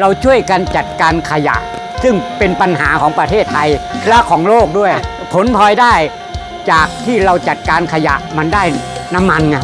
เราช่วยกันจัดการขยะ ซึ่งเป็นปัญหาของประเทศไทยและของโลกด้วย ผลพลอยได้จากที่เราจัดการขยะมันได้น้ำมันไง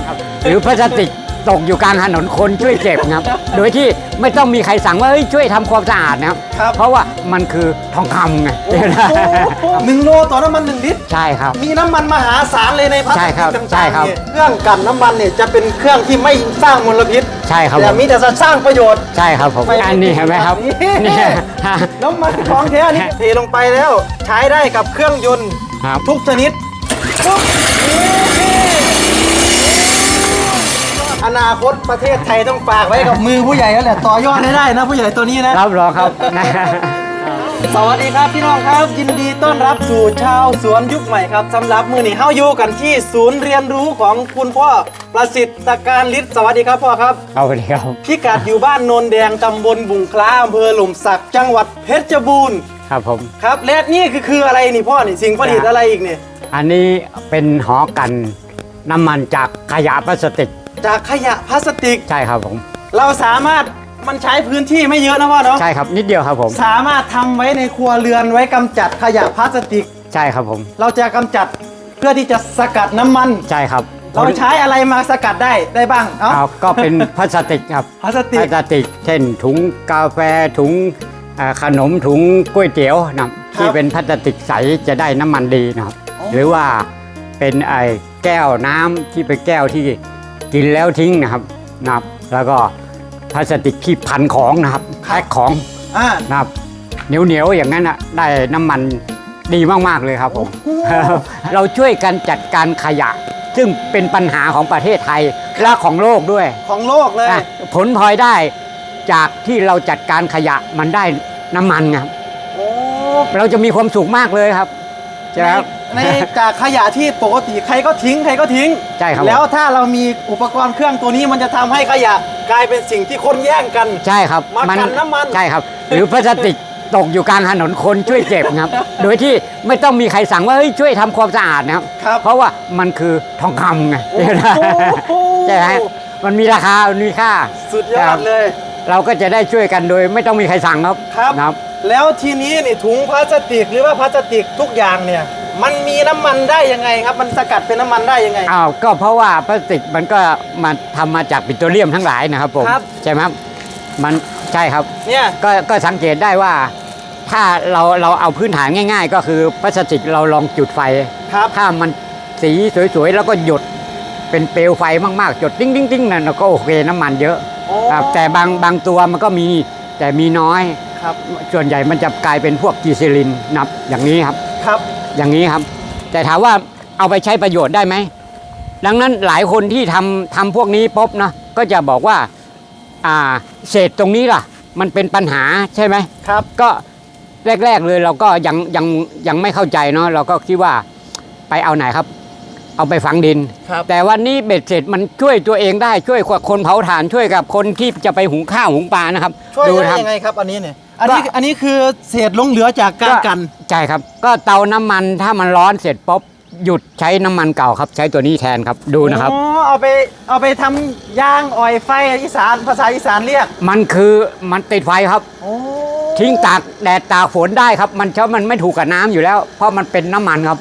หรือพลาสติก ตกอยู่กลางถนนคนช่วยเก็บครับ โดยที่ไม่ต้องมีใครสั่งว่าเฮ้ยช่วยทำความสะอาดนะครับ ครับ เพราะว่ามันคือทองคำไงโอ้โหหนึ่งโลต่อน้ำมันหนึ่งลิตร ใช่ครับ มีน้ำมันมหาศาลเลยในพลาสใช่ติกครับต่างๆใช่ครับ เนี่ยเครื่องกลั่นน้ำมันเนี่ยจะเป็นเครื่องที่ไม่สร้างมลพิษใช่ครับแต่ผมมีแต่จะสร้างประโยชน์ ใช่ครับผมไม่อันนี้เห็นไหมครับนี่ เนี่ยน้ำมันของแท้นี่เทลงไปแล้ว ใช้ได้กับเครื่องยนต์ครับ ทุกชนิดปุ๊บ อนาคตประเทศไทยต้องฝากไว้กับมือผู้ใหญ่แล้วแหละต่อยอดให้ได้นะ ผู้ใหญ่ตัวนี้นะรับรองครับ สวัสดีครับพี่น้องครับ ยินดีต้อนรับสู่ชาวสวนยุคใหม่ครับสำหรับมือนี้เฮาอยู่กันที่ศูนย์เรียนรู้ของคุณพ่อประสิทธิ์การฤทธิ์สวัสดีครับพ่อครับ เอาไปครับพิกัดอยู่บ้านโนนแดงตำบลบุงคล้าอำเภอหล่มสักจังหวัดเพชรบูรณ์ครับผม ครับและนี่คือคืออะไรนี่พ่อนี่สิ่งผลิตอะไรอีกเนี่ยอันนี้เป็นหอกันน้ำมันจากขยะพลาสติก จากขยะพลาสติก ใช่ครับผม เราสามารถมันใช้พื้นที่ไม่เยอะนะพ่อเนาะใช่ครับ นิดเดียวครับผม สามารถทำไว้ในครัวเรือนไว้กำจัดขยะพลาสติก ใช่ครับผม เราจะกำจัดเพื่อที่จะสกัดน้ำมัน ใช่ครับเราใช้อะไรมาสกัดได้ได้บ้างเอ้าเอาก็เป็นพลาสติกครับพลาสติพกลาสติก เช่นถุงกาแฟถุงเอ่อขนมถุงก๋วยเตี๋ยวนะครับที่เป็นพลาสติกใสจะได้น้ำมันดีนะครับ หรือว่าเป็นไอ้แก้วน้ำที่เป็นแก้วที่ กินแล้วทิ้งนะครับนะครับ แล้วก็พลาสติกที่พันของนะครับแพ็คของอ่านะครับเหนียวเหนียวๆอย่างนั้นอะได้น้ำมันดีมากๆเลยครับผม เราช่วยกันจัดการขยะ ซึ่งเป็นปัญหาของประเทศไทยและของโลกด้วย ของโลกเลย อะผลพลอยได้จากที่เราจัดการขยะมันได้น้ำมันครับ โอ้ เราจะมีความสุขมากเลยครับ ใช่ไหมครับในจากขยะที่ปกติใครก็ทิ้งใครก็ทิ้งใช่ครับแล้วถ้าเรามีอุปกรณ์เครื่องตัวนี้มันจะทำให้ขยะกลายเป็นสิ่งที่คนแย่งกัน ใช่ครับมากันน้ำมัน ใช่ครับ หรือพลาสติกตกอยู่กลางถนนคนช่วยเก็บครับ โดยที่ไม่ต้องมีใครสั่งว่าเฮ้ยช่วยทำความสะอาดนะครับ ครับ เพราะว่ามันคือทองคำไงโอ้โหใช่ไหมมันมีราคา มันมีค่าสุดยอดเลย เราก็จะได้ช่วยกันโดยไม่ต้องมีใครสั่งครับครับ นะครับ แล้วทีนี้นี่ถุงพลาสติกหรือว่าพลาสติกทุกอย่างเนี่ย มันมีน้ำมันได้ยังไงครับ มันสกัดเป็นน้ำมันได้ยังไง อ้าวก็เพราะว่าพลาสติกมันก็มาทำมาจากปิโตรเลียมทั้งหลายนะครับผมครับ ใช่ไหมครับมันใช่ครับ เนี่ยก็ก็สังเกตได้ว่า ถ้าเราเราเอาพื้นฐานง่าย ๆ ก็คือพลาสติกเราลองจุดไฟ ครับ ถ้ามันสีสวยๆ แล้วก็หยดเป็นเปลวไฟมากๆหยดติ้งติ้งติ้งนั่นเราก็โอเคน้ำมันเยอะโอ้ครับแต่บางบางตัวมันก็มีแต่มีน้อย ครับส่วนใหญ่มันจะกลายเป็นพวกกีซิลินนับอย่างนี้ครับ ครับ อย่างนี้ครับ แต่ถามว่าเอาไปใช้ประโยชน์ได้ไหม ดังนั้นหลายคนที่ทำทำพวกนี้ปุ๊บนะก็จะบอกว่าอ่าเศษตรงนี้ล่ะ มันเป็นปัญหาใช่ไหมครับ ก็แรก ๆเลยเราก็ยังยังยังไม่เข้าใจเนาะเราก็คิดว่าไปเอาไหนครับ เอาไปฝังดิน ครับ แต่วันนี้เบ็ดเสร็จมันช่วยตัวเองได้ช่วยกับคนเผาถ่านช่วยกับคนที่จะไปหุงข้าวหุงปลานะครับช่วยดูได้นะครับยังไงครับอันนี้เนี่ย อันนี้ก็อันนี้คือเศษหลงเหลือจากการกัน ใช่ครับ ก็เตาน้ำมันถ้ามันร้อนเสร็จปุ๊บหยุดใช้น้ำมันเก่าครับ ใช้ตัวนี้แทนครับดูนะครับอ๋อเอาไปเอาไปทำย่างอ่อยไฟอีสานภาษาอีสานเรียกมันคือมันติดไฟครับ โอ้ทิ้งตากแดดตากฝนได้ครับ มันเพราะมันไม่ถูกกับน้ำอยู่แล้ว เพราะมันเป็นน้ำมันครับ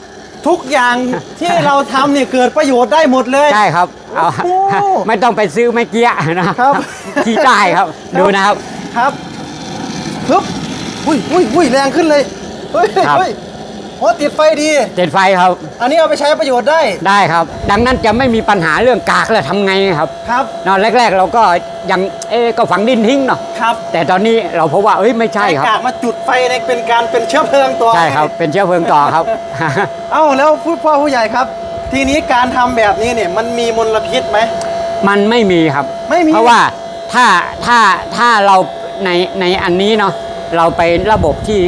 ทุกอย่างที่เราทำเนี่ยเกิดประโยชน์ได้หมดเลย ใช่ครับเอาโอ้ไม่ต้องไปซื้อไม่เกี้ยนะครับ ที่ได้ครับ ดูนะครับ ครับ ฮึบอุ้ยอุ้ยอุ้ยแรงขึ้นเลยเฮ้ยครับ เฮ้ยโอ้ติดไฟดี ติดไฟครับ อันนี้เอาไปใช้ประโยชน์ได้ได้ครับ ดังนั้นจะไม่มีปัญหาเรื่องกากแล้วทำไงครับครับเนอนแรก ๆ เราก็ยังเอ๊ะก็ฝังดินทิ้งเนาะครับแต่ตอนนี้เราพบว่าเอ้ยไม่ใช่ครับ กากมาจุดไฟในเป็นการเป็นเชื้อเพลิงต่อใช่ครับ เป็นเชื้อเพลิงต่อครับ เอ้าแล้วผู้พ่อผู้ใหญ่ครับ ทีนี้การทำแบบนี้เนี่ยมันมีมลพิษไหม มันไม่มีครับ ไม่มีเพราะว่าถ้าถ้าถ้าเรา ในในอันนี้เนาะเราไประบบที่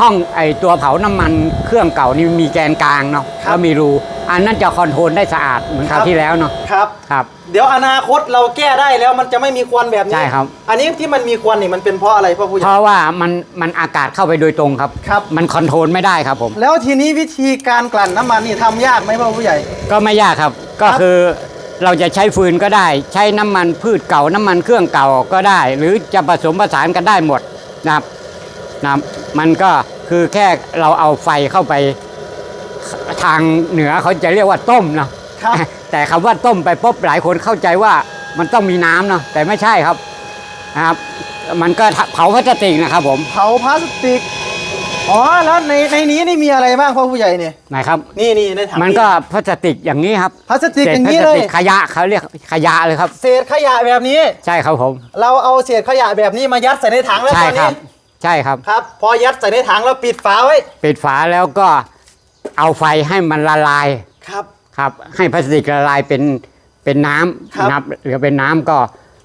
ห้องไอตัวเผาน้ำมันเครื่องเก่านี่มีแกนกลางเนาะแล้วมีรู อันนั้นจะคอนโทรลได้สะอาดเหมือนคราวที่แล้วเนาะครับ ครับ เดี๋ยวอนาคตเราแก้ได้แล้วมันจะไม่มีควันแบบนี้ใช่ครับ อันนี้ที่มันมีควันนี่มันเป็นเพราะอะไรพ่อผู้ใหเพญ่ ราะว่ามันมันอากาศเข้าไปโดยตรงครับ ครับ มันคอนโทรลไม่ได้ครับผม แล้วทีนี้วิธีการกลั่นน้ำมันนี่ทำยากไหมพ่อผู้ใหญ่ ก็ไม่ยากครับ ก็ครับคือ เราจะใช้ฟืนก็ได้ ใช้น้ำมันพืชเก่าน้ำมันเครื่องเก่าก็ได้ หรือจะผสมผสานกันได้หมดนะครับนะครับมันก็คือแค่เราเอาไฟเข้าไปทางเหนือเขาจะเรียกว่าต้มเนาะครับแต่คำว่าต้มไปปุ๊บหลายคนเข้าใจว่ามันต้องมีน้ำเนาะแต่ไม่ใช่ครับนะครับ มันก็เผาพลาสติกนะครับผม เผาพลาสติก อ๋อแล้วในในนี้นี่มีอะไรบ้างพ่อผู้ใหญ่เนี่ยนะครับ นี่นี่ในถังมันก็พลาสติกอย่างนี้ครับพลาสติกเศษอย่างพลานี้สเลยติกขยะเขาเรียกขยะเลยครับ เศษขยะแบบนี้ ใช่ครับผม เราเอาเศษขยะแบบนี้มายัดใส่ในถังแล้วใช่ตอนครันี้บใช่ครับครับ พอยัดใส่ในถังแล้วปิดฝาไว้ ปิดฝาแล้วก็เอาไฟให้มันละลายครับครับ ให้พลาสติกละลายเป็นเป็นน้ครับำนะครับเหลือเป็นน้ำก็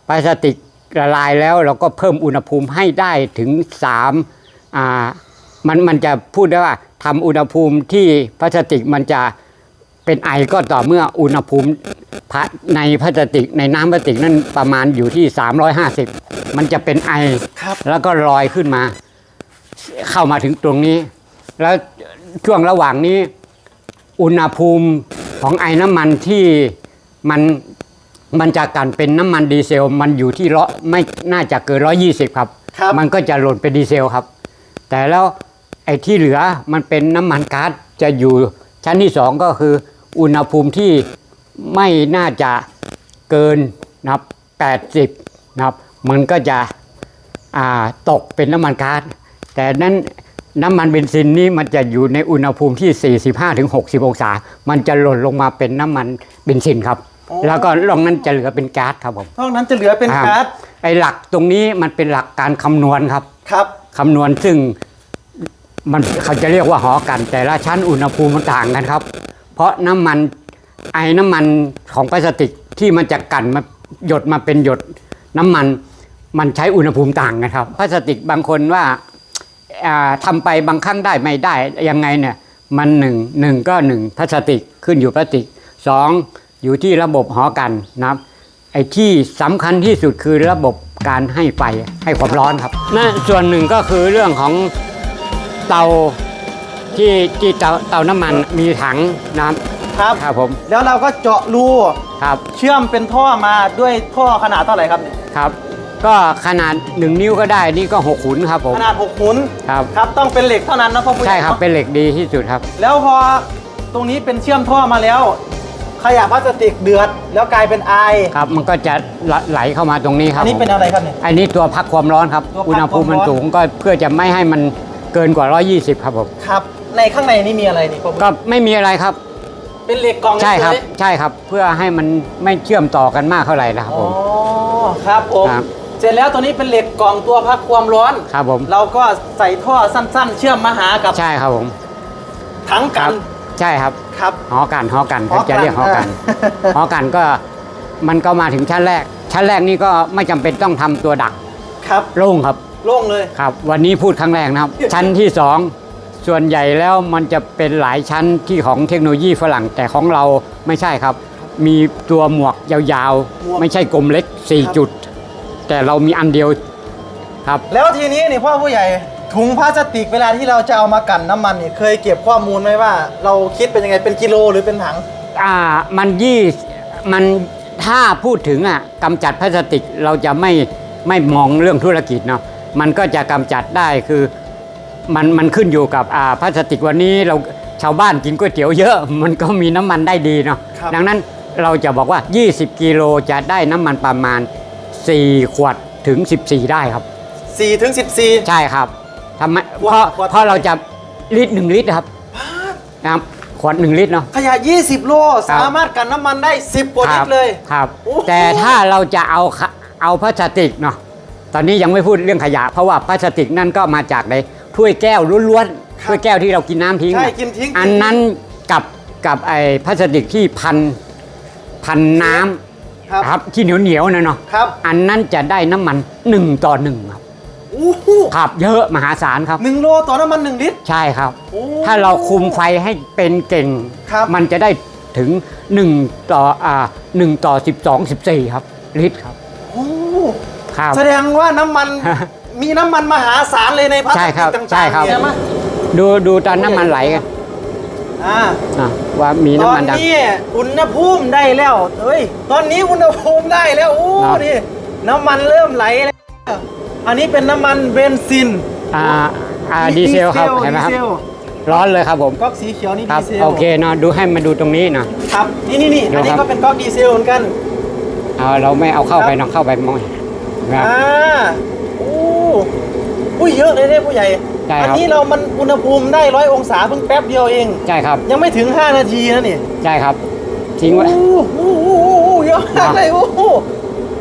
พลาสติกละลายแล้วเราก็เพิ่มอุณหภูมิให้ได้ถึง3อ่า มันมันจะพูดได้ว่าทำอุณหภูมิที่พลาสติกมันจะเป็นไอก็ต่อเมื่ออุณหภูมิพะในพลาสติกในน้ำพลาสติกนั่นประมาณอยู่ที่ 350 มันจะเป็นไอครับแล้วก็ลอยขึ้นมา เข้ามาถึงตรงนี้ แล้วช่วงระหว่างนี้ อุณหภูมิของไอ้น้ำมันที่มันมันจะกันเป็นน้ำมันดีเซล มันอยู่ที่ร้อยไม่น่าจะเกินร้อยี่สิบครับครับ มันก็จะหล่นเป็นดีเซลครับ แต่แล้ว ไอ้ที่เหลือมันเป็นน้ำมันก๊าซจะอยู่ชั้นที่สองก็คือ อุณหภูมิที่ไม่น่าจะเกินนะครับ80นะครับ มันก็จะอ่าตกเป็นน้ำมันก๊าซแต่นั้นน้ำมันเบนซินนี่มันจะอยู่ในอุณหภูมิที่ 45-60ถึง60องศา มันจะหล่นลงมาเป็นน้ำมันเบนซินครับอ๋อแล้วก็ลงนั้นจะเหลือเป็นก๊าซครับผมนอกนั้นจะเหลือเป็นอ่ก๊าซไอหลักตรงนี้มันเป็นหลักการคำนวณครับครับคำนวณซึ่ง มันเขาจะเรียกว่าหอกัน แต่ละชั้นอุณหภูมิมันต่างกันครับ เพราะน้ำมันไอ้น้ำมันของพลาสติกที่มันจะกันมาหยดมาเป็นหยดน้ำมันมันใช้อุณหภูมิต่างกันครับพลาสติกบางคนว่าทำาไปบางครั้งได้ไม่ได้ยังไงเนี่ยมันหนึ่งหนึ่งก็หนึ่งพลาสติกขึ้นอยู่พลาสติกสองอยู่ที่ระบบหอกันนะครับไอ้ที่สำคัญที่สุดคือระบบการให้ไฟให้ความร้อนครับนั่นส่วนหนึ่งก็คือเรื่องของ เตาที่ที่เตาเตาน้ำมันมีถังน้ครับำครับผมแล้วเราก็เจาะรูครับเชื่อมเป็นท่อมาด้วยท่อขนาดเท่าไหร่ครับเนี่ยครับ ก็ขนาดหนึ่งนิ้วก็ได้นี่ก็หกขุนครับผม ขนาด6หุนครับ ครับต้องเป็นเหล็กเท่านั้นนะพ่อผู้ใหญ่ใช่ครับเนอะเป็นเหล็กดีที่สุดครับ แล้วพอตรงนี้เป็นเชื่อมท่อมาแล้ว ขยะพลาสติกเดือด แล้วกลายเป็นไอครับมันก็จะไหลเข้ามาตรงนี้คอัรับนนี้ผมเป็นอะไรครับเนี่ย อันนี้ตัวพักความร้อนครับ ตัวพักอุณหภูมิมันความร้อน สูงก็เพื่อจะไม่ให้มัน เกินกว่า 120 ครับผมครับ ในข้างในนี่มีอะไรนี่พ่อผู้ก็ไม่มีอะไรครับ เป็นเหล็กกล่องใช่ครับ เฉยใช่ครับ เพื่อให้มันไม่เชื่อมต่อกันมากเท่าไหร่นะครับๆผอ๋อม ครับผมครับ เสร็จแล้วตัวนี้เป็นเหล็กกล่องตัวพักความร้อน ครับผม เราก็ใส่ท่อสั้น ๆ เชื่อมมาหากับใช่ครับผม ถังคกัรันบ ใช่ครับ ครับ หอกันหอกันหอกันเขาจะเรียกหอกันอ่า หอกันก็มันก็มาถึงชั้นแรก ชั้นแรกนี่ก็ไม่จำเป็นต้องทำตัวดักครับ โล่งครับ โล่งเลย ครับ วันนี้พูดครั้งแรกนะครับ ชั้นที่สองส่วนใหญ่แล้วมันจะเป็นหลายชั้นที่ของเทคโนโลยีฝรั่งแต่ของเราไม่ใช่ครับ มีตัวหมวกยาวหมวก ๆ ไม่ใช่กลมเล็กครับ4จุด แต่เรามีอันเดียวครับ แล้วทีนี้นี่พ่อผู้ใหญ่ถุงพลาสติกเวลาที่เราจะเอามากันน้ำมันนี่เคยเก็บข้อมูลไหมว่า เราคิดเป็นยังไงเป็นกิโลหรือเป็นถัง อ่ามันยี่มันถ้าพูดถึงอะกำจัดพลาสติกเราจะไม่ไม่มองเรื่องธุรกิจเนาะ มันก็จะกำจัดได้คือมันมันขึ้นอยู่กับอ่าพลาสติกวันนี้เราชาวบ้านกินก๋วยเตี๋ยวเยอะ มันก็มีน้ำมันได้ดีเนาะครับดังนั้นเราจะบอกว่า 20 กิโลจะได้น้ำมันประมาณ 4 ขวดถึง 14 ได้ครับ4ถึง14 ใช่ครับทำไมขวดเพราะขวดเพราะเราจะลิตรหนึ่งลิตรครับนะครับขวดหนึ่งลิตรเนาะขยะ 20 โลสามารถกันน้ำมันได้ 10กว่าลิตรเลยครับโอ้โหแต่ถ้าเราจะเอาขะเอาพลาสติกเนาะ ตอนนี้ยังไม่พูดเรื่องขยะ เพราะว่าพลาสติกนั่นก็มาจากในถ้วยแก้วล้วนๆถ้วยแก้วที่เรากินน้ำทิ้งใช่น่ะกินทิ้ง อันนั้นกับกับไอ้พลาสติกที่พันพันน้ครับำครับที่เหนียวเหนียวๆนะเนาะครับอันนั้นจะได้น้ำมันหนึ่งต่อหนึ่งครับโอ้โหครับเยอะมหาศาลครับ หนึ่งโลต่อน้ำมัน1ลิตร ใช่ครับ โอ้ถ้าเราคุมไฟให้เป็นเก่ง ครับ มันจะได้ถึง 1 ต่ออ่า1ต่อ 12 14 ครับ ลิตรครับ โอ้ ครับ แสดงว่าน้ำมันมีน้ำมันมหาศาลเลยในพลาสใช่ติครับกต่างๆใช่ครับ เนี่ยมาดูดูตอนน้ำมันไหลกันออ่าอะว่ามีตน้ำอมันนดังนี้อุณหภูมิได้แล้วเฮ้ยตอนนี้อุณหภูมิได้แล้วโอ้ครับ นี่น้ำมันเริ่มไหลแล้วอันนี้เป็นน้ำมันเบนซินอ่าอ่าดีเซลครับเห็นไหมครับ ดีเซลร้อนเลยครับผมก๊อกสีเขียวนี่ครัดีบเซลโอเคเนาะดูให้มาดูตรงนี้นะครับนี่นี่นี่เดี๋อัยนวนี้ครับ ก็เป็นก๊อกดีเซลเหมือนกัน เอาเราไม่เอาเข้าไปครับเนาะเข้าไปมองนะ ครับ อ่าโอ้อุ้ยเยอะเลยเนี่ยผู้ใหญ่ ใช่ครับ อันี้เรามันอุณหภูมิได้ร้อยองศาเพิ่งแป๊บเดียวเอง ใช่ครับยังไม่ถึง 5 นาทีนะนี่ใช่ครับ ทิ้งไว้โอ้โหโอ้โหโอ้โหเยอะมากเลยโอ้โห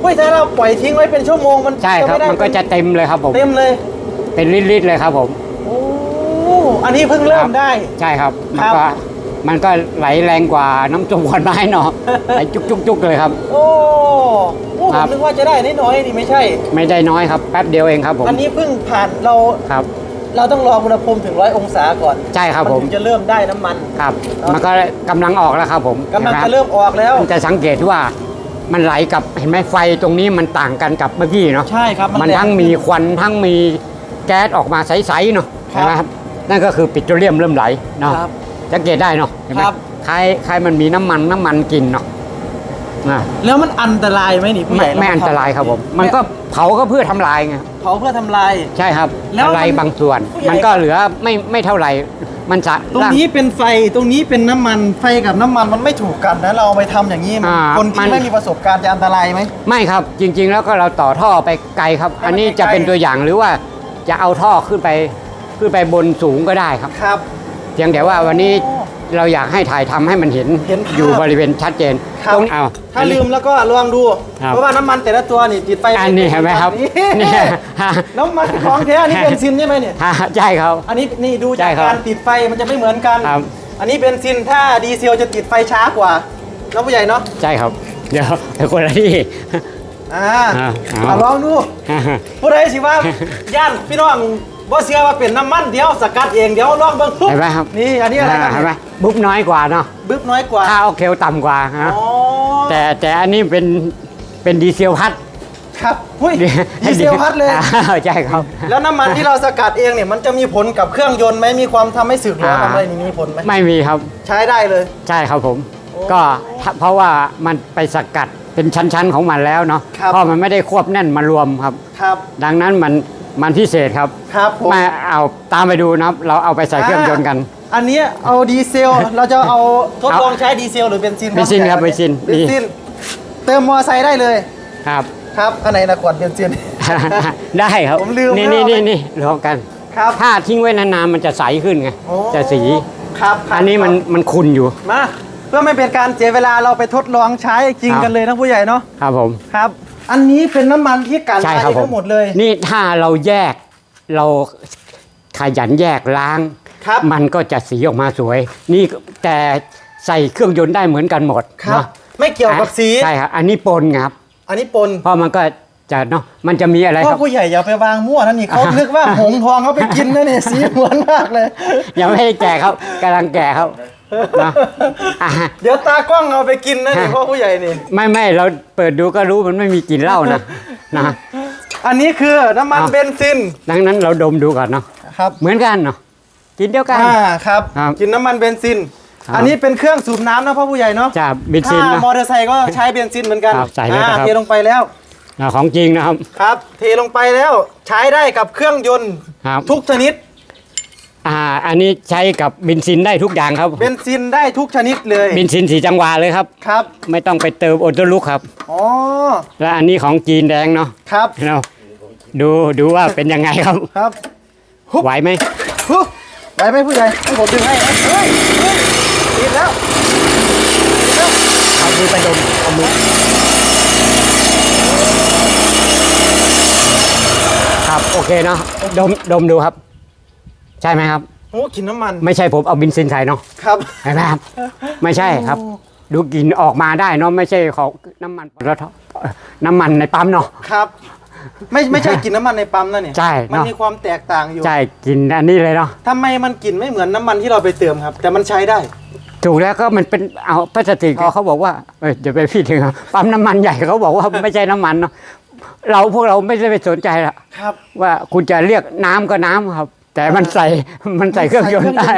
เฮ้ยถ้าเราปล่อยทิ้งไว้เป็นชั่วโมงมันใช่ครับไม่ได้มันก็จะเต็มเลยครับผม เต็มเลยเป็นลิตรๆเลยครับผม โอ้อันนี้เพิ่งเริ่มได้ ใช่ครับคมันรับก็มันก็ไหลแรงกว่าน้ำจุ่มขวดไม้เนาะ ไหลจุกๆๆเลยครับ โอ้โอ้ผครัมบนึกว่าจะได้น้อยๆนี่ไม่ใช่ ไม่ได้น้อยครับ แป๊บเดียวเองครับผมอันนี้เพิ่งผ่านเราครับ เราต้องรออุณหภูมิถึงร้อยองศาก่อนใช่ครับมันผมถึงจะเริ่มได้น้ำมันครับครับ มันก็กำลังออกแล้วครับผมกำลังห็นไหจะคบเริ่มออกแล้วมันจะสังเกตว่ามันไหลกับเห็นไหมไฟตรงนี้มันต่างกันกับเมื่อกี้เนาะใช่ครับมันแรงทั้งมีควันทั้งมีแก๊สออกมาใสๆเนาะครับเห็นไหมครับนั่นก็คือปิโตรเลียมเริ่มไหลเนาะครับสังเกตได้เนาะเห็นไหมครับคล้ายคล้ายมันมีน้ำมันน้ำมันกลินเนาะ อะแล้วมันอันตรายไหมนี่ผู้ใหไม่ญ่ไม่อันตรายครับผม มันก็เผาก็เพื่อทำลายไงเผาเพื่อทำลาย ใช่ครับแล้วอะไรมันบางส่วน ผู้ใหญ่ มันก็เหลือไม่ไม่เท่าไหร่มันจะตรงนี้เป็นไฟตรงนี้เป็นน้ำมันไฟกับน้ำมันมันไม่ถูกกันนะเราเอาไปทำอย่างนี้มันอ่าคนมัที่น ไม่มีประสบการณ์จะอันตรายไหม ไม่ครับจริง ๆ แล้วก็เราต่อท่อไปไกลครับให้มันอันนี้ไกลๆจะเป็นตัวอย่างหรือว่าจะเอาท่อขึ้นไปขึ้นไปบนสูงก็ได้ครับ ครับ เพียงแต่ว่าวันนี้อ๋อ เราอยากให้ถ่ายทำให้มันเห็นเห็นภาพอยู่บริเวณชัดเจนครับ ตรงเอา ถ้าลืมแล้วก็ลองดู ครับ เพราะว่าน้ำมันแต่ละตัวนี่ติดไฟอันนี้เห็นไหมครับนี่นี่น้ำมันของแท้อันนี้เบนซินใช่ไหมเนี่ยใช่ครับ อันนี้นี่ดูใช่จากครับการติดไฟมันจะไม่เหมือนกัน ครับ อันนี้เบนซินถ้าดีเซลจะติดไฟช้ากว่าน้องผู้ใหญ่เนาะ ใช่ครับ เดี๋ยวเดี๋ยวคนละที่ อ่าอ่าอะลองดู ผู้ใดสิว่า ย่านพี่น้อง บ่เชื่อว่าเป็นน้ำมันเดี๋ยวสกัดเองเดี๋ยวลองเบิ่งปุ๊บเห็นไหมครับนี่อันนี้อะไรครับเห็นไหมบุ๊บน้อยกว่าเนาะบึ๊บน้อยกว่าค่าออกเคลต่ำกว่านะอ๋อแต่แต่อันนี้เป็นเป็นดีเซลพัดครับหุ้ยดีเซลพัดเลยอ่าใช่ครับ แล้วน้ำมันที่เราสกัดเองเนี่ยมันจะมีผลกับเครื่องยนต์ไหมมีความทำให้สึกหรืออ่าทำอะไรนี่มีผลไหมไม่มีครับ ใช้ได้เลย ใช่ครับผมโอ้ก็ถ้าเพราะว่ามันไปสกัดเป็นชั้นๆของมันแล้วเนาะครับเพราะมันไม่ได้ควบแน่นมารวมครับครับดังนั้นมัน มันพิเศษครับครับผมมาเอาตามไปดูนะครับ เราเอาไปใส่เครื่องยนต์กัน อันนี้เอาดีเซล เราจะเอาทดลองใช้ดีเซลหรือเบนซินเบนซินครับเบนซิน เบนซิน เติมมอไซค์ได้เลย ครับ ครับ อันไหนนะขวดเบนซิน ได้ครับ ผมลืมนี่แล้วนี่นี่นี่รวมกันครับถ้าทิ้งไว้นานๆมันจะใสขึ้นไงโอ้จะสีครับครับอันนี้มันครับมันขุ่นอยู่ มา เพื่อไม่เป็นการเสียเวลาเราไปทดลองใช้จริงครับกันเลยนะผู้ใหญ่เนาะ ครับผม ครับ อันนี้เป็นน้ำมันที่กันใช่ไฟครับผมทั้งหมดเลย นี่ถ้าเราแยกเราขยันแยกล้าง ครับ มันก็จะสีออกมาสวย นี่แต่ใส่เครื่องยนต์ได้เหมือนกันหมดครับ เนาะไม่เกี่ยวกับสี ใช่ครับ อันนี้ปนครับ อันนี้ปนเพราะมันก็จะเนาะมันจะมีอะไรพ่คอรับ ผู้ใหญ่อย่าไปวางมั่วนั่นนี่เขานึกว่าหงส์ทองเขาไปกินนะเนี่ยสีเหมือนมากเลย ยังไม่ได้แก่ครับกำลังแก่ครับ นะอะเดี๋ยวตากล้องเอาไปกินนะนี่พ่อผู้ใหญ่นี่ ไม่ไม่เราเปิดดูก็รู้มันไม่มีกลิ่นเหล้านะนะ อันนี้คือน้ำมันอ้าวเบนซินดังนั้นเราดมดูก่อนเนาะครับเหมือนกันเนาะกินเดียวกัน อ่าครับ ครับกินน้ำมันเบนซิน ครับ อันนี้เป็นเครื่องสูบน้ำนะพ่อผู้ใหญ่เนาะจะเบนซินถ้านะมอเตอร์ไซค์ก็ใช้เบนซินเหมือนกันครับใส่เลยอ่านะครับ เทลงไปแล้วอะของจริงนะครับ ครับ เทลงไปแล้วใช้ได้กับเครื่องยนต์ครับ ทุกชนิด อ่าอันนี้ใช้กับเบนซินได้ทุกอย่างครับ เบนซินได้ทุกชนิดเลยเบนซินสีจังหวะเลยครับ ครับ ไม่ต้องไปเติมโอโตลุกครับ อ๋อ และอันนี้ของจีนแดงเนาะครับ เราดูดูว่าเป็นยังไงครับ ครับไหวไหมฮึไหวไหมผู้ใหญ่ให้ผมดึงให้เฮ้ยเฮ้ยติดแล้วติดแล้ว เอามือไปดมเอามือครับโอเคเนาะดมดมดูครับ ใช่ไหมครับ โอ้กลินน้ำมัน ไม่ใช่ผมเอาเบนซินใส่เนาะครับ เห็นไหมครับ ไม่ใช่ครับ ดูกลิ่นออกมาได้เนาะไม่ใช่ของน้ำมันแล้วน้ำมันในปั๊มเนาะ ครับ ไม่ไม่ใช่กลินน้ำมันในปั๊มนะเนี่ยใช่มันเนอะมีความแตกต่างอยู่ใช่กลิ่นอันนี้เลยเนาะทำไมมันกลิ่นไม่เหมือนน้ำมันที่เราไปเติมครับ แต่มันใช้ได้ ถูกแล้วก็มันเป็นเอาพลาสติกเขาบอกว่าเอ้ยเดี๋ยวไปพี่ถึงครับปั๊มน้ำมันใหญ่เขาบอกว่าไม่ใช่น้ำมันเนาะเราพวกเราไม่ได้ไปสนใจละครับ ว่าคุณจะเรียกน้ำก็น้ำครับ แต่มันใส่มันใส่เครื่องยนต์ได้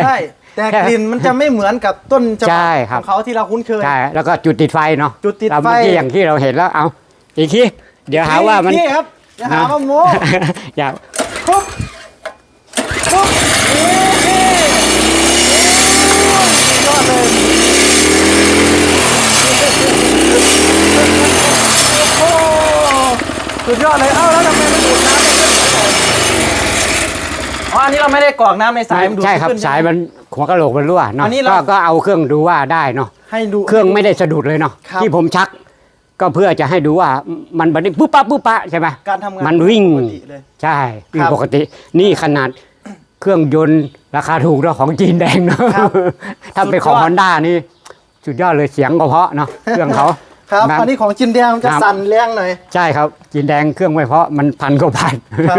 แต่แค่กลิ่นมันจะไม่เหมือนกับต้นฉบับใช่ครับของเขาที่เราคุ้นเคยใช่แล้วก็จุดติดไฟเนาะจุดติดไฟเราเมื่อกี้อย่างที่เราเห็นแล้วเอาอีกทีเดี๋ยวหาว่ามันพี่ครับอย่าหาว่าโมอยากปุ๊บปุ๊บนี่นี่สุดยอดเลยโอ้โหสุดยอดเลยเอ้าแล้วทำไมมันดูดน้ำไม่ขึ้น อ๋ออันนี้เราไม่ได้กรอกน้ำในสายมันดูดใช่ครับขึ้นสายมันหัวกะโหลกมันรั่วเนาะอันนี้เรา ก็ก็เอาเครื่องดูว่าได้เนาะให้ดู เครื่องไม่ได้สะดุดเลยเนาะครับที่ผมชัก ก็เพื่อจะให้ดูว่ามันบันทึกปุ๊บปั๊บปุ๊บปั๊บใช่ไหมการทำงานมันวิ่งปกติเลยใช่วิ่คงรับปกติ นี่ขนาดเครื่องยนต์ราคาถูกเนาะของจีนแดงเนาะครับถ้าเป็นของสุดยอด ฮอนด้านี่สุดยอดเลยเสียงก็เพราะเนาะเครื่องเขา ครับนะอันนี้ของจินแดงมันจะครับ สั่นแรงหน่อย ใช่ครับจีนแดงเครื่องไม่เพราะมันพันกว่าพันครับ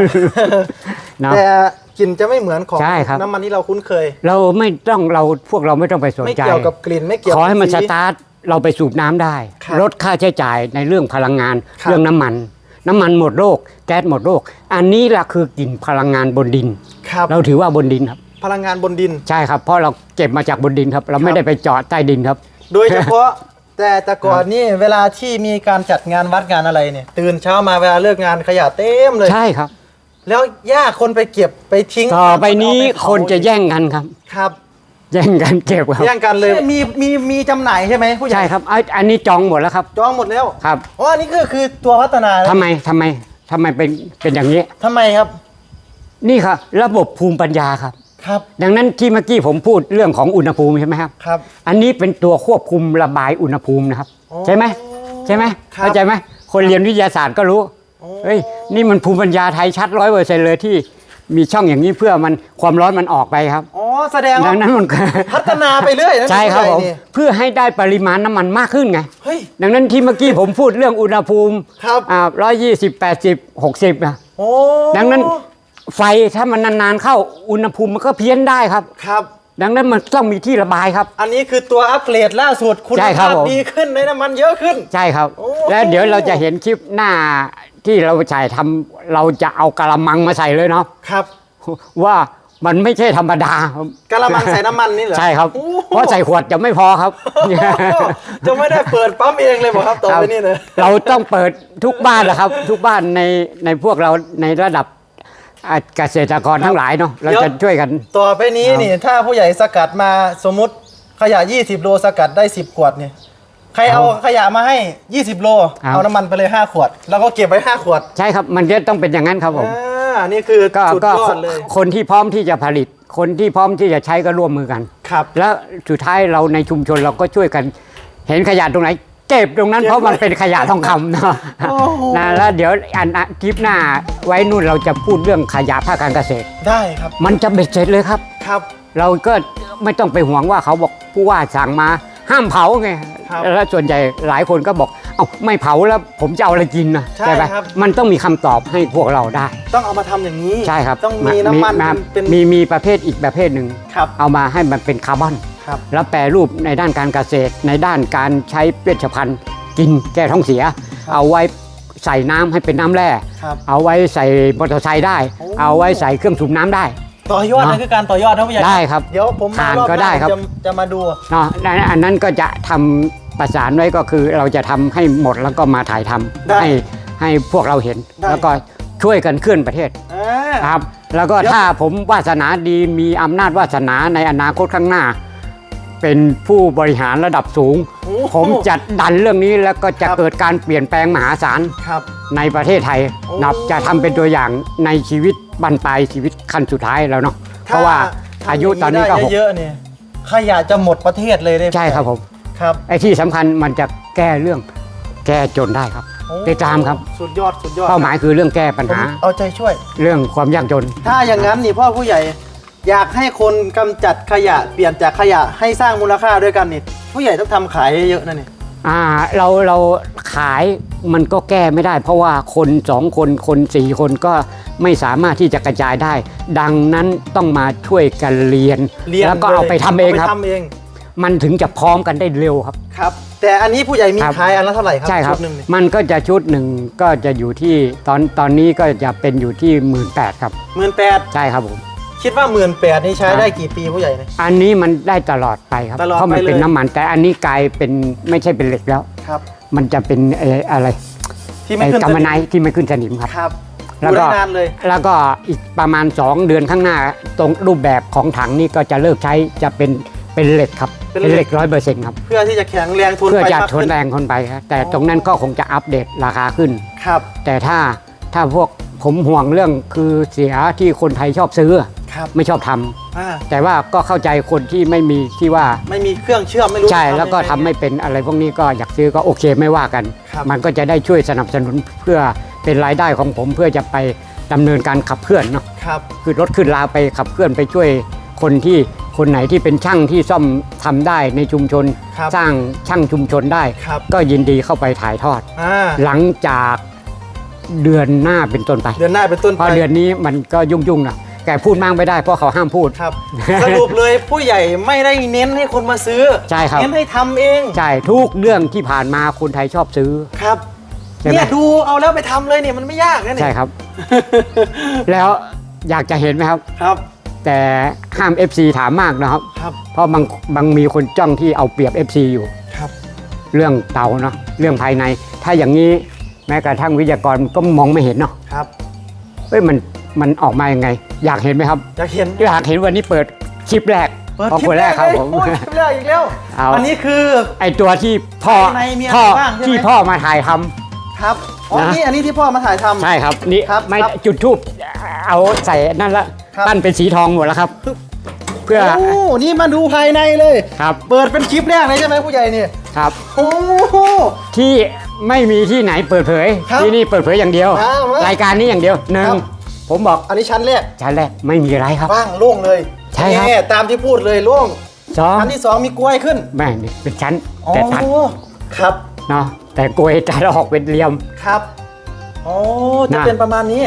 นะ แต่ กลิ่นจะไม่เหมือนของใช่ครับ น้ำมันที่เราคุ้นเคย เราไม่ต้องเราพวกเราไม่ต้องไปสนไม่ใจเกี่ยวกับกลิ่นไม่เกี่ยวขอให้มันกับสสีตาร์ทเราไปสูบน้ำได้ครับลดค่าใช้จ่ายในเรื่องพลังงานครับเรื่องน้ำมัน น้ำมันหมดโลกแก๊สหมดโลก อันนี้ละคือกลิ่นพลังงานบนดินครับเราถือว่าบนดินครับ พลังงานบนดินใช่ครับเพราะเราเก็บมาจากบนดินครับ เราคไม่รับได้ไปเจาะใต้ดินครับ โดยเฉพาะแต่แต่ก่อนนี่เวลาที่มีการจัดงานวัดงานอะไรเนี่ยตื่นเช้ามาเวลาเลิกงานขยะเต็มเลยใช่ครับ แล้วยากคนไปเก็บไปทิ้งต่อไปนี้เอาเผาคนจะแย่งกันครับ ครับ แย่งกันเก็บครับแย่งกันเลยมีมีมีจำหน่ายใช่ไหมผู้ใหญ่ใช่ครับไอ้อันนี้จองหมดแล้วครับ จองหมดแล้วครับอ๋ออันนี้คือคือตัวพัฒนาแล้วทำไมทำไมทำไมเป็นเป็นอย่างนี้ ทำไมครับ นี่ครับ ระบบภูมิปัญญาครับ ครับ ดังนั้นที่เมื่อกี้ผมพูดเรื่องของอุณหภูมิใช่ไหมครับ ครับ อันนี้เป็นตัวควบคุมระบายอุณหภูมินะครับโอ้ใช่ไหมใช่ไหมครับ เข้าใจไหมคนเรียนวิทยาศาสตร์ก็รู้โอ้ เฮ้ยนี่มันภูมิปัญญาไทยชัดร้อยเปอร์เซ็นต์เลยที่มีช่องอย่างนี้เพื่อมันความร้อนมันออกไปครับอ๋อแสดงดัว่างนั้นมันก็พัฒนาไปเรื่อยนะใช่ครับผมผู้ใหญ่นี่เพื่อให้ได้ปริมาณน้ำมันมากขึ้นไง เฮ้ย ดังนั้นที่เมื่อกี้ผมพูดเรื่องอุณหภูมิครับ อ่าร้อยยี่สิบแปดสิบหกสิบนะโอ้ดังนั้นไฟถ้ามันนานๆเข้าอุณหภูมิมันก็เพี้ยนได้ครับ ครับ ดังนั้นมันต้องมีที่ระบายครับ อันนี้คือตัวอัปเกรดล่าสุดคุณใช่ครับภาพผม ดีขึ้นในน้ำมันเยอะขึ้น ใช่ครับ โอ้ แล้วเดี๋ยวเราจะเห็นคลิปหน้า ที่เราใส่ทำเราจะเอากระมังมาใส่เลยเนาะครับว่ามันไม่ใช่ธรรมดาครับกะละมังใส่น้ำมันนี่เหรอใช่ครับ โอ้เพราะใส่ขวดจะไม่พอครับ จะไม่ได้เปิดปั๊มเองเลยบอกครับต่อไปนี่เลยเราต้องเปิดทุกบ้านแหละครับ ทุกบ้านในในพวกเราในระดับอะเกษตรกรทั้งหลายเนาะเราจะช่วยกัน ต่อไปนี้นี่ ถ้าผู้ใหญ่สกัดมาสมมุติขยะ 20 โลสกัดได้ 10 ขวดเนี่ย ใครเอาขยะมาให้ 20 โลครับเอาน้ำมันไปเลย 5 ขวด แล้วก็เก็บไว้ 5 ขวดใช่ครับมันจะต้องเป็นอย่างนั้นครับผม อ่านี่คือก็สุดก็ยอดเลย คนที่พร้อมที่จะผลิต คนที่พร้อมที่จะใช้ก็ร่วมมือกัน ครับ แล้วสุดท้ายเราในชุมชนเราก็ช่วยกัน เห็นขยะตรงไหนเก็บตรงนั้นเก็บเพราะมันเป็นขยะทองคำเนาะโอ้โห นะแล้วเดี๋ยวอันอะคลิปหน้าไว้นู่นเราจะพูดเรื่องขยะภาคการเกษตร ได้ครับ มันจะเบ็ดเสร็จเลยครับ ครับ เราก็ไม่ต้องไปห่วงว่าเขาบอกผู้ว่าสั่งมา ห้ามเผาไงครับแล้วส่วนใหญ่หลายคนก็บอก เอ้าไม่เผาแล้วผมจะเอาอะไรกินนะใช่ไหมครับ มันต้องมีคำตอบให้พวกเราได้ ต้องเอามาทำอย่างนี้ใช่ครับต้องมีน้ำมันาเป็นมีมีประเภทอีกประเภทหนึ่งครับเอามาให้มันเป็นคาร์บอน ครับแล้วแปรรูปในด้านการเกษตร ในด้านการใช้เวชภัณฑ์กินแก้ท้องเสีย เอาไว้ใส่น้ำให้เป็นน้ำแร่ ครับ เอาไว้ใส่มอเตอร์ไซค์ได้ โอ้ เอาไว้ใส่เครื่องสูบน้ำได้ ต่อยอดเนนั่อะนคือการต่อยอดนะผู้ใหญ่ได้ครับ เดี๋ยวผมมาผ่านรอบก็หได้น้าครับจะจะมาดูเนาะและอันนั้นก็จะทำประสานไว้ก็คือเราจะทำให้หมดแล้วก็มาถ่ายทำได้ให้ให้พวกเราเห็นได้แล้วก็ช่วยกันเคลื่อนประเทศอ่าครับ แล้วก็เดี๋ยวถ้าผมวาสนาดีมีอำนาจวาสนาในอนาคตข้างหน้า เป็นผู้บริหารระดับสูง โอ้โหผมจะดันเรื่องนี้แล้วก็จะครับ เกิดการเปลี่ยนแปลงมหาศาลครับ ในประเทศไทยโอ้นับจะทำเป็นตัวอย่างในชีวิตบรรปลายชีวิตขั้นสุดท้ายแล้วเนาะเพราะว่าถ้อายุตอนนี้ก็ทำย่างหกเยอะๆเนี่ยขยะจะหมดประเทศเลยได้ใช่ครับผมครับ ไอ้ที่สำคัญมันจะแก้เรื่องแก้จนได้ครับ โอ้ ติดตามครับ สุดยอดสุดยอดเป้าหมายคือเรื่องแก้ปัญผมหา เอาใจช่วย เรื่องความยากจน ถ้าอย่างนั้นนี่พ่อผู้ใหญ่ อยากให้คนกำจัดขยะเปลี่ยนจากขยะให้สร้างมูลค่าด้วยกันนี่ผู้ใหญ่ต้องทำขายเยอะๆนะนี่อ่าเราเราขายมันก็แก้ไม่ได้ เพราะว่าคนสองคนคนสี่คนก็ไม่สามารถที่จะกระจายได้ ดังนั้นต้องมาช่วยกันเรียนเรียนแล้วก็เอาไปทำเองครับาไปทำเองมันถึงจะพร้อมกันได้เร็วครับ ครับ แต่อันนี้ผู้ใหญ่มีครับ ขายอันละเท่าไหร่ครับใช่ครับ ชุดหนึ่งนี่มันก็จะชุดหนึ่งก็จะอยู่ที่ตอนตอนนี้ก็จะเป็นอยู่ที่หมื่นแปดครับ หมื่นแปดใช่ครับผม คิดว่าหมื่นแปดนี่ใช้ได้กี่ปีผู้ใหญ่เนี่ย อันนี้มันได้ตลอดไปครับตลอดเพราะมันไปเลยเป็นน้ำมัน แต่อันนี้กลายเป็นไม่ใช่เป็นเหล็กแล้ว ครับ มันจะเป็นเอ่ออะไรที่ไม่ไอ้ขึ้นกำมะไนท์ที่ไม่ขึ้นสนิมครับ ครับแล้วดูก็ได้นานเลย แล้วก็อีกประมาณ 2 เดือนข้างหน้า ตรงรูปแบบของถังนี่ก็จะเลิกใช้จะเป็นเป็นเหล็กครับเป็นเป็นเหเหล็ล็กกร้อยเปอร์เซ็นต์ครับ เพื่อที่จะแข็งแรงทนเพื่อไฟจะมากทนขึ้นแรงคนไปครับแต่อ๋อตรงนั้นก็คงจะอัปเดตราคาขึ้น ครับ แต่ถ้าถ้าพวกผมห่วงเรื่องคือเสียที่คนไทยชอบซื้อ ครับไม่ชอบทำอ่าแต่ว่าก็เข้าใจคนที่ไม่มีที่ว่า ไม่มีเครื่องเชื่อมไม่รู้ใช่จะแล้วก็ทำยังง ไม่เป็นอะไรพวกนี้ก็อยากซื้อก็โอเคไม่ว่ากัน ครับ มันก็จะได้ช่วยสนับสนุนเพื่อเป็นรายได้ของผมเพื่อจะไปดำเนินการขับเคลื่อนเนาะครับคือรถขึ้นลาไปขับเคลื่อนไปช่วยคนที่คนไหนที่เป็นช่างที่ซ่อมทำได้ในชุมชน ครับสร้างช่างชุมชนได้ ครับก็ยินดีเข้าไปถ่ายทอด อ่าหลังจากเดือนหน้าเป็นต้นไป เดือนหน้าเป็นต้นเพไปราะเดือนนี้มันก็ยุ่งๆนะ แกพูดมากไม่ได้เพราะเขาห้ามพูด ครับ สรุปเลยผู้ใหญ่ไม่ได้เน้นให้คนมาซื้อใช่ครับ เน้นให้ทำเองใช่ทุกเรื่องที่ผ่านมาคนไทยชอบซื้อ ครับใช่ไหม เนี่ยดูเอาแล้วไปทำเลยเนี่ยมันไม่ยากนะเนี่ยใช่ครับ แล้วอยากจะเห็นไหมครับ ครับแต่ห้าม FC ถามมากนะครับ ครับเพราะบางบางมีคนจ้องที่เอาเปรียบ FC อยู่ ครับเรื่องเตาเนาะเรื่องภายใน ถ้าอย่างนี้แม้กระทั่งวิทยากรก็มองไม่เห็นเนาะครับ เอ้ยมัน มันออกมายังไง อยากเห็นไหมครับ อยากเห็นอยากเห็นวันนี้เปิดคลิปแรกเปิดพอคลิคปนแรแรกกครับเลยผมโอ้ยคลิปแรกอีกแล้วเอาอันนี้คือไอตัวที่พ่อภายในมีอะไรพ่อบ้างใช่ไหมที่พ่อมาถ่ายทำครับอ๋อนะนี่อันนี้ที่พ่อมาถ่ายทำใช่ครับนี่ครับไม่ครับจุดทูบเอาใส่นั่นละครับปั้นเป็นสีทองหมดแล้วครับเพื่อโอ้นี่มาดูภายในเลยครับ เปิดเป็นคลิปแรกเลยใช่ไหมผู้ใหญ่เนี่ยครับโอ้โหที่ไม่มีที่ไหนเปิดเผยครับที่นี่เปิดเผยอย่างเดียวอ่ามารรายการนี้อย่างเดียวหนึ่งครับ ผมบอกอันนี้ชั้นแรกชั้นแรกไม่มีอะไรครับ ว่างโล่งเลยใช่ครับนี่ตามที่พูดเลยโล่งสองอันที่สองมีกล้วยขึ้นแม่นี่เป็นชั้นอ๋อแต่ตัดครับเนาะแต่กลวยแต่ละออกเป็นเหลี่ยม ครับโอ้จะนะเป็นประมาณนี้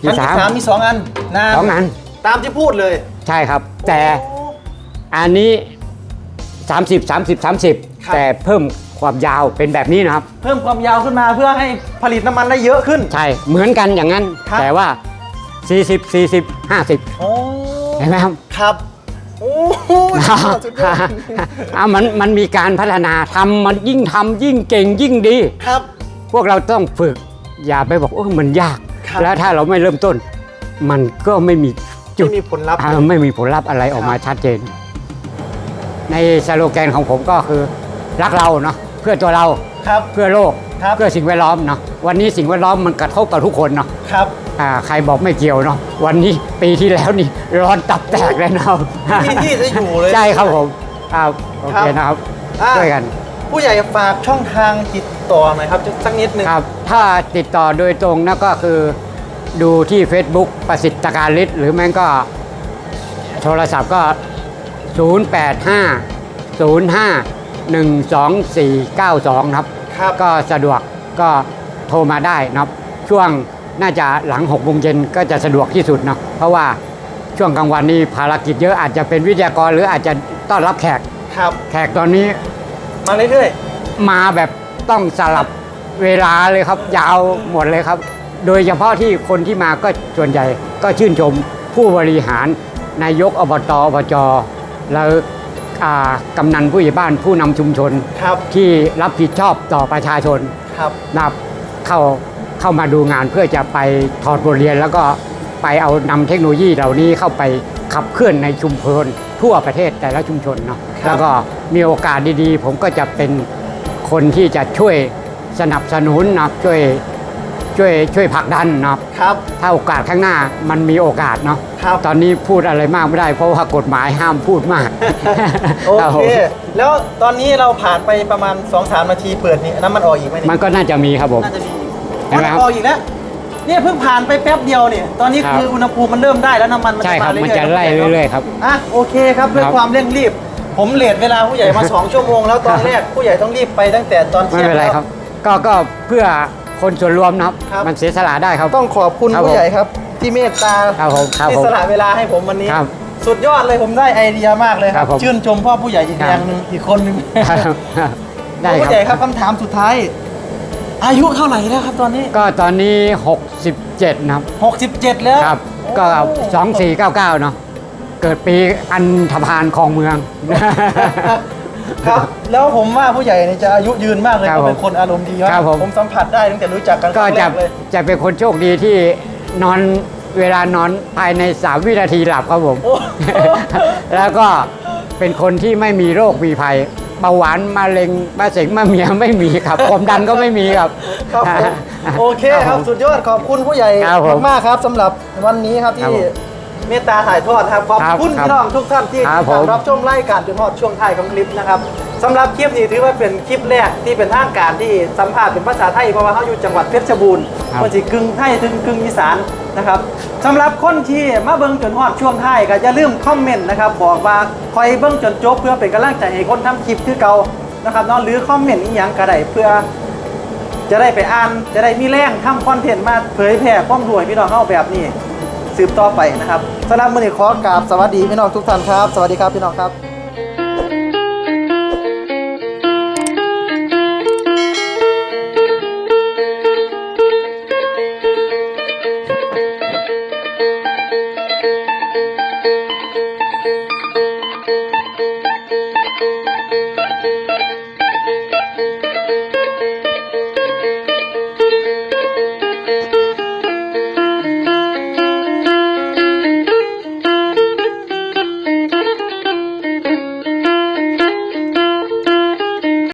ที่อันที่สาม สามมีสองอันนานสองอันตามที่พูดเลยใช่ครับ แต่โอ้ อันนี้ 30 30 30ครับแต่เพิ่มความยาวเป็นแบบนี้นะครับ เพิ่มความยาวขึ้นมาเพื่อให้ผลิตน้ำมันได้เยอะขึ้น ใช่เหมือนกันอย่างนั้น ครับ แต่ว่า 40 40 50 โอ้เห็นไหมครับครับโอ้โหสุดยอดอะมันมันมีการพัฒนาทำมันยิ่งทำยิ่งเก่งยิ่งดี ครับ พวกเราต้องฝึก อย่าไปบอกโอ้มันยาก ครับ แล้วถ้าเราไม่เริ่มต้น มันก็ไม่มีจุไม่ดมีผลลัพธ์ อ่าไม่มีผลลัพธ์อะไรออกมาครับชัดเจน ในสโลแกนของผมก็คือ รักเราเนาะเพื่อตัวเราครับ เพื่อโลก ครับ เพื่อสิ่งแวดล้อมเนาะวันนี้สิ่งแวดล้อมมันกระทบกับทุกคนเนาะครับอ่า ใครบอกไม่เกี่ยวเนาะวันนี้ปีที่แล้วนี่ร้อนตับแตกเลยเนาะที่ที่จะอยู่เลย ใช่ครับผมครับโอเคนะครับอ่าช่วยกัน ผู้ใหญ่ฝากช่องทางติดต่อหน่อยครับสักนิดหนึ่งครับ ถ้าติดต่อโดยตรงนะก็คือดูที่ Facebook ประสิทธิการฤทธิ์หรือแม่งก็โทรศัพท์ก็ 085 05 12492 ครับครับก็สะดวกก็โทรมาได้นะครับ ช่วง น่าจะหลัง6โมงเย็นก็จะสะดวกที่สุดเนาะเพราะว่าช่วงกลางวันนี้ภารกิจเยอะอาจจะเป็นวิทยากรหรืออาจจะต้อนรับแขก ครับ แขกตอนนี้มาเรื่อยมาแบบต้องสลับเวลาเลยครับ ยาวหมดเลยครับ โดยเฉพาะที่คนที่มาก็ส่วนใหญ่ก็ชื่นชมผู้บริหารนายกอบตอบจแล้วอ่ากำนันผู้ใหญ่บ้านผู้นำชุมชน ๆ ครับ ที่รับผิดชอบต่อประชาชนครับ นะครับเข้า เข้ามาดูงานเพื่อจะไปถอดบทเรียน แล้วก็ไปเอานำเทคโนโลยีเหล่านี้เข้าไปขับเคลื่อนในชุมชนทั่วประเทศแต่ละชุมชนเนาะครับแล้วก็มีโอกาสดีๆ ผมก็จะเป็นคนที่จะช่วยสนับสนุนนะครับช่วยช่วยช่วยผลักดันนะครับครับถ้าโอกาสข้างหน้ามันมีโอกาสเนาะครับตอนนี้พูดอะไรมากไม่ได้ เพราะว่ากฎหมายห้ามพูดมากโอครับผเคมแล้วตอนนี้เราผ่านไปประมาณ2อสามนาทีเปิดนี่น้ำมันออกอีกไหมมัเนี่ยนก็น่าจะมีครับผมน่าจะมี เห็นไหมครับออกอีกแล้วเนี่ยเพิ่งผ่านไปแป๊บเดียวเนี่ยตอนนี้ครับคืออุณหภูมิมันเริ่มได้แล้วน้ำมันมันใช่จะครัมาบเรื่อยๆมันจะไล่เรื่อยๆครับ อะโอเคครับด้วยครับความเร่งรีบ ผมเลทเวลาผู้ใหญ่มา 2 ชั่วโมงแล้วตอนแรกผู้ใหญ่ต้องรีบไปตั้งแต่ตอนไม่เที่ยงเป็นไรแล้วครับ ก็ก็เพื่อคนส่วนรวมนะครับ ครับ มันเสียสละได้ครับ ต้องขอบคุณครับผม ผู้ใหญ่ครับ ที่เมตตาครับผมครับที่ผม สละเวลาให้ผมวันนี้ ครับสุดยอดเลยผมได้ไอเดียมากเลยคครัรับบผมชื่นชมพ่อผู้ใหญ่อีกครับอย่างหนึ่งอีกคนหนึ่งได้ผู้คใหญ่ครัรับ บคำถามสุดท้าย อายุเท่าไหร่แล้วครับตอนนี้ ก็ตอนนี้ 67 นะครับ 67 แล้วครับ ก็โอ้2499 เนาะเกิดปีอันธพาลคลองเมือง ครับ แล้วผมว่าผู้ใหญ่นี่จะอายุยืนมากเลยครับเขาเป็นคนอารมณ์ดีมากครับผม ผมสัมผัสได้ตั้งแต่รู้จักกันคก็รั้งแรจะกเลย จะเป็นคนโชคดีที่นอนเวลานอนภายใน 3 วินาทีหลับครับผม โอ้ แล้วก็เป็นคนที่ไม่มีโรคมีภัยเบาหวานมะเร็งมะเสงมะเมียไม่มีครับความดันก็ไม่มีครับ ครับผมโอเคครับสุดยอดขอบคุณผู้ใหญ่ครับผมมากๆครับสำหรับวันนี้ครับครับที่ผม เมตตาถ่ายทอดครับขอบครับคุณครับพี่น้องทุกท่านที่ครับผม รับชมรายการจนทอดช่วงท้ายของคลิปนะครับสำหรับคลิปนี้ถือว่าเป็นคลิปแรกที่เป็นทางการที่สัมภาษณ์เป็นภาษาไทยเพราะว่าเขาอยู่จังหวัดเพชรบูรณ์มันสิกึ่งไทยถึงกึ่งอีสานนะครับสำหรับคนที่มาเบิ่งจนฮอดช่วงท้ายก็อย่าลืมคอมเมนต์นะครับบอกว่าคอยเบิ่งจนจบเพื่อเป็นกำลังใจให้คนทำคลิปคือเก่านะครับเนาะหรือคอมเมนต์อีหยังก็ได้เพื่อ จะได้ไปอ่านจะได้มีแรงทำคอนเทนต์มาเผยแพร่ความรวยพี่น้องเข้าแบบนี้ สืบต่อไปนะครับสำหรับมือนี้ขอกราบสวัสดีพี่น้องทุกท่านครับ สวัสดีครับพี่น้องครับ